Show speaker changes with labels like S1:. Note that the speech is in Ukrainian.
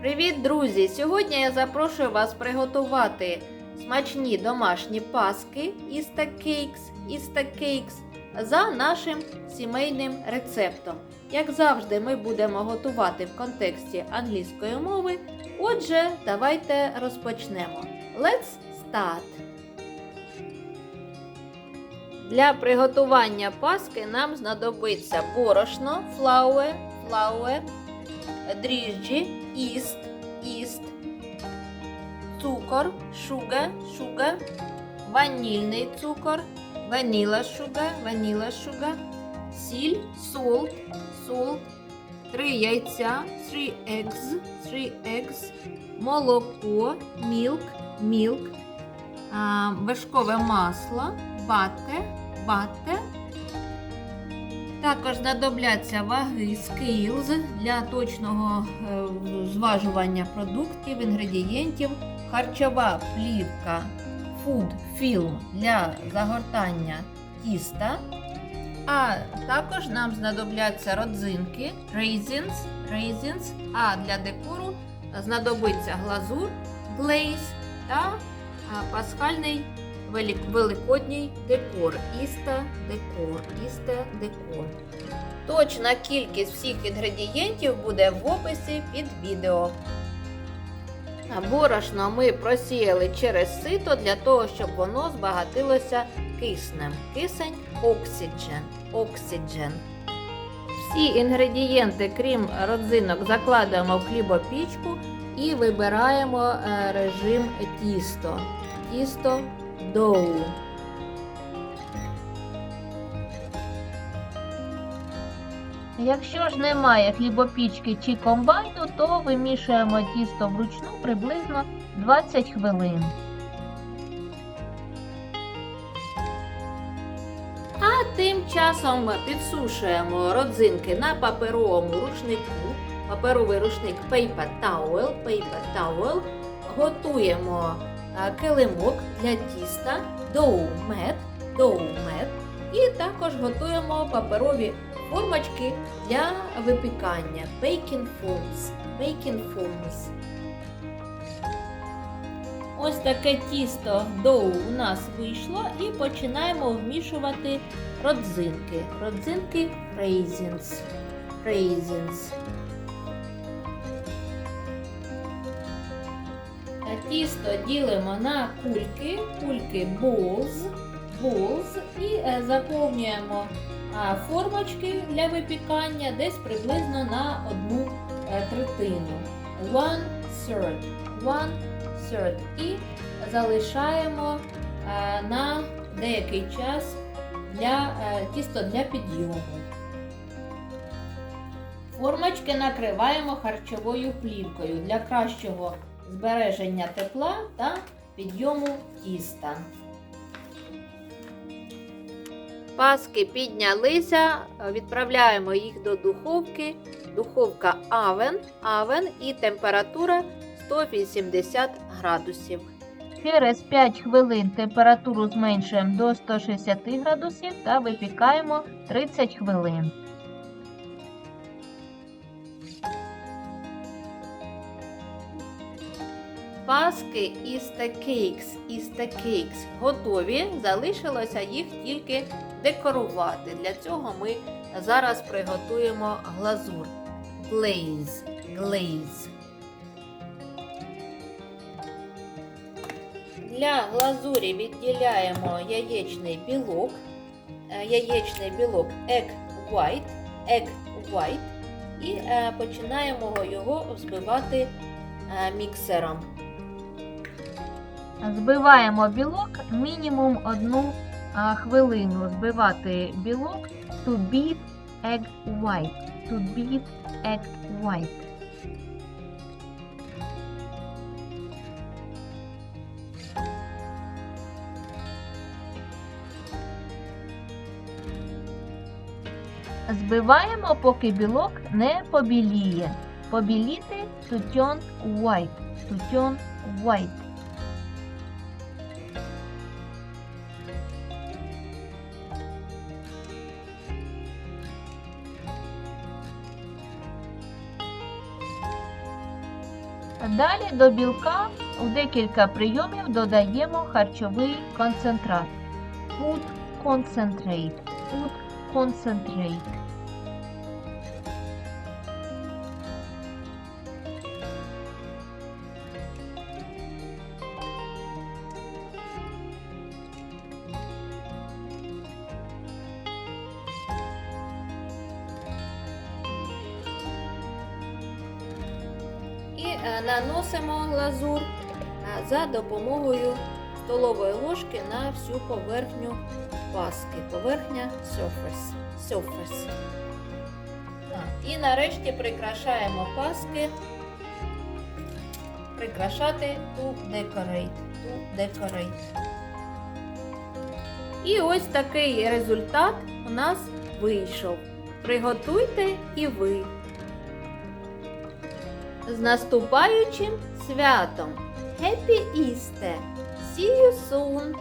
S1: Привіт, друзі! Сьогодні я запрошую вас приготувати смачні домашні паски Easter Cakes, Easter Cakes за нашим сімейним рецептом. Як завжди, ми будемо готувати в контексті англійської мови. Отже, давайте розпочнемо. Let's start! Для приготування паски нам знадобиться борошно, flour, flour, дріжджі, іст, іст, цукор, шуга, шуга, ванільний цукор, ваніла шуга, ваніла шуга, сіль, солт, солт, три яйця, three eggs, three eggs, молоко, milk, milk, вершкове масло, бате, бате, також знадобляться ваги scales для точного е, зважування продуктів, інгредієнтів, харчова плівка food film для загортання тіста. А також нам знадобляться родзинки, raisins, raisins, а для декору знадобиться глазур, glaze та пасхальний великодній декор. Іста декор, іста декор. Точна кількість всіх інгредієнтів буде в описі під відео. Борошно ми просіяли через сито для того, щоб воно збагатилося киснем. Кисень oxygen. oxygen. Всі інгредієнти, крім родзинок, закладаємо в хлібопічку і вибираємо е, режим тісто. Тісто доу. Якщо ж немає хлібопічки чи комбайну, то вимішуємо тісто вручну приблизно 20 хвилин. А тим часом підсушуємо родзинки на паперовому рушнику. Паперовий рушник paper towel, paper towel. Готуємо килимок для тіста, dough mat. І також готуємо паперові формочки для випікання baking forms. Baking forms. Ось таке тісто доу у нас вийшло і починаємо вмішувати родзинки. Родзинки raisins. Raisins. Тісто ділимо на кульки, кульки balls, balls і е, заповнюємо формочки для випікання десь приблизно на одну е, третину. One third. One third. І залишаємо е, на деякий час для тісто для підйому. Формочки накриваємо харчовою плівкою для кращого збереження тепла та підйому тіста. Паски піднялися, відправляємо їх до духовки. Духовка авен, авен і температура 180 градусів. Через 5 хвилин температуру зменшуємо до 160 градусів та випікаємо 30 хвилин. Паски Easter Cakes готові. Залишилося їх тільки декорувати. Для цього ми зараз приготуємо глазур. Glaze, glaze. Для глазурі відділяємо яєчний білок. Е, Яєчний білок egg white, egg white і е, починаємо його взбивати е, міксером. Збиваємо білок мінімум одну хвилину. Збивати білок to beat egg white. To beat egg white. Збиваємо, поки білок не побіліє. Побіліти to turn white. To turn white. Далі до білка у декілька прийомів додаємо харчовий концентрат. Food concentrate. Food concentrate. І е, наносимо глазур е, за допомогою столової ложки на всю поверхню паски. Поверхня surface. surface. І нарешті прикрашаємо паски. Прикрашати decorate. І ось такий результат у нас вийшов. Приготуйте і ви. З наступаючим святом! Happy Easter! See you soon!